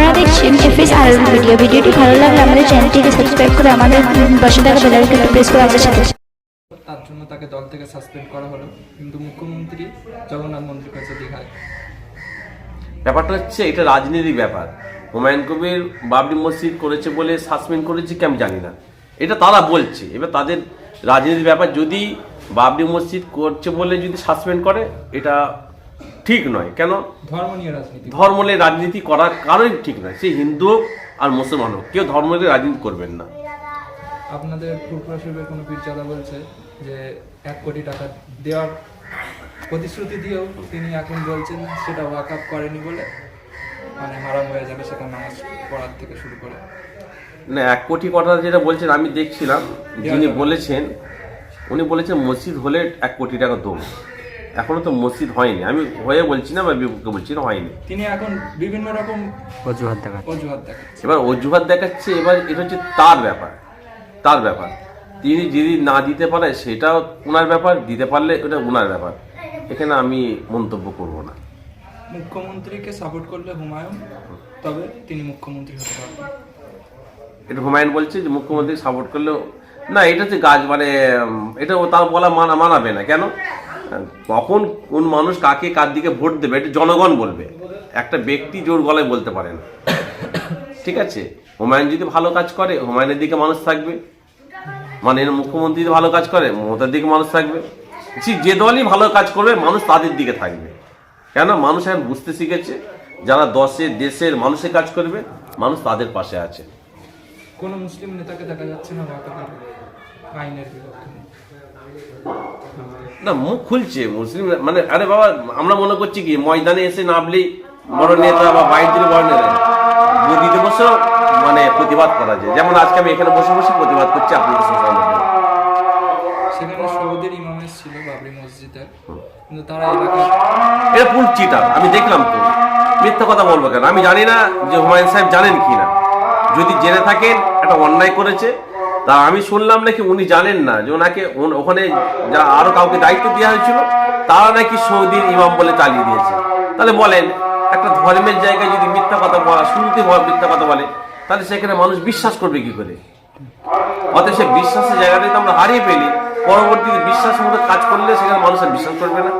আপনারা দেখছেন এফএস আর ভিডিও ভিডিওটি ভালো লাগলে আমাদের চ্যানেলটিকে সাবস্ক্রাইব করে আমাদের পাশে থাকা বেল আইকনটি প্রেস করে আমাদের সাথে তার জন্য তাকে দল থেকে সাসপেন্ড করা হলো। কিন্তু মুখ্যমন্ত্রী জগন্নাথ মন্ত্রীর কাছে দীঘায়। ব্যাপারটা হচ্ছে এটা রাজনীতির ব্যাপার। হুমায়ুন কবির বাবরি মসজিদ করেছে বলে সাসপেন্ড করেছে কি আমি জানি না। এটা তারা বলছে। এবার তাদের রাজনীতির ব্যাপার যদি বাবরি মসজিদ করছে বলে যদি সাসপেন্ড করে এটা ঠিক নয়। কেন? ধর্ম নিয়ে রাজনীতি। ধর্ম নিয়ে রাজনীতি করার কারণই ঠিক নয়। সে হিন্দু হোক আর মুসলমান হোক কেউ ধর্ম নিয়ে রাজনীতি করবেন না। আপনাদের ফুরফুরা শরীফের কোনো পীরজাদা বলছে যে এক কোটি টাকা দেওয়ার প্রতিশ্রুতি দিয়েও তিনি এখন বলছেন সেটা ওয়াকআপ করেনি বলে মানে হারাম হয়ে যাবে সেটা নামাজ পড়ার থেকে শুরু করে। না এক কোটি কথা যেটা বলছেন আমি দেখছিলাম যিনি বলেছেন উনি বলেছেন মসজিদ হলে এক কোটি টাকা দেবো এখনও তো মসজিদ হয়নি। আমি হয়ে বলছি না বা বিপক্ষে বলছি না হয়নি। তিনি এখন বিভিন্ন রকম অজুহাত দেখা অজুহাত দেখা এবার অজুহাত দেখাচ্ছে এবার এটা হচ্ছে তার ব্যাপার তার ব্যাপার। তিনি যদি না দিতে পারে সেটাও ওনার ব্যাপার দিতে পারলে ওটা ওনার ব্যাপার। এখানে আমি মন্তব্য করব না। মুখ্যমন্ত্রীকে সাপোর্ট করলে হুমায়ুন তবে তিনি মুখ্যমন্ত্রী হতে পারবেন। এটা হুমায়ুন বলছে যে মুখ্যমন্ত্রী সাপোর্ট করলেও না এটা হচ্ছে গাছ মানে এটা ও তার বলা মানা মানাবে না। কেন? কখন কোন মানুষ কাকে কার দিকে ভোট দেবে, এটা জনগণ বলবে। একটা ব্যক্তি জোর গলায় বলতে পারে না। ঠিক আছে? হুমায়ুন যদি ভালো কাজ করে, হুমায়ুনের দিকে মানুষ থাকবে। মানে মুখ্যমন্ত্রী যদি ভালো কাজ করে, মমতার দিকে মানুষ থাকবে। যে দলই ভালো কাজ করবে, মানুষ তাদের দিকে থাকবে। কেন? মানুষ এখন বুঝতে শিখেছে, যারা দশে, দেশের মানুষের কাজ করবে, মানুষ তাদের পাশে আছে। কোনো মুসলিম নেতাকে দেখা যাচ্ছে না না মুখ খুলছে মুসলিম মানে আরে বাবা আমরা মনে করছি কি ময়দানে এসে নামলেই বড় নেতা বা বাইরে থেকে বড় নেতা মোদি দিবসেও মানে প্রতিবাদ করা যায়। যেমন আজকে আমি এখানে বসে বসে প্রতিবাদ করছি আপনাদের সোশ্যাল মিডিয়ায় সেখানে সৌদির ইমাম ছিল বাবরি মসজিদের কিন্তু তারা এলাকার এটা ফুল চিটার আমি দেখলাম তো। মিথ্যা কথা বলব কেন? আমি জানি না যে হুমায়ুন সাহেব জানেন কি না। যদি জেনে থাকেন একটা অন্যায় করেছে তা আমি শুনলাম নাকি উনি জানেন না যে ওনাকে ওখানে যা আরও কাউকে দায়িত্ব দেওয়া হয়েছিল, তারা নাকি সৌদির ইমাম বলে চালিয়ে দিয়েছে। তাহলে বলেন, একটা ধর্মের জায়গায় যদি মিথ্যা কথা বলা শুরুতে মিথ্যা কথা বলে, তাহলে সেখানে মানুষ বিশ্বাস করবে কি করে? অতএব সে বিশ্বাসের জায়গাটাই তো আমরা হারিয়ে ফেলি, পরবর্তীতে বিশ্বাস মতো কাজ করলে সেখানে মানুষের বিশ্বাস করবে না?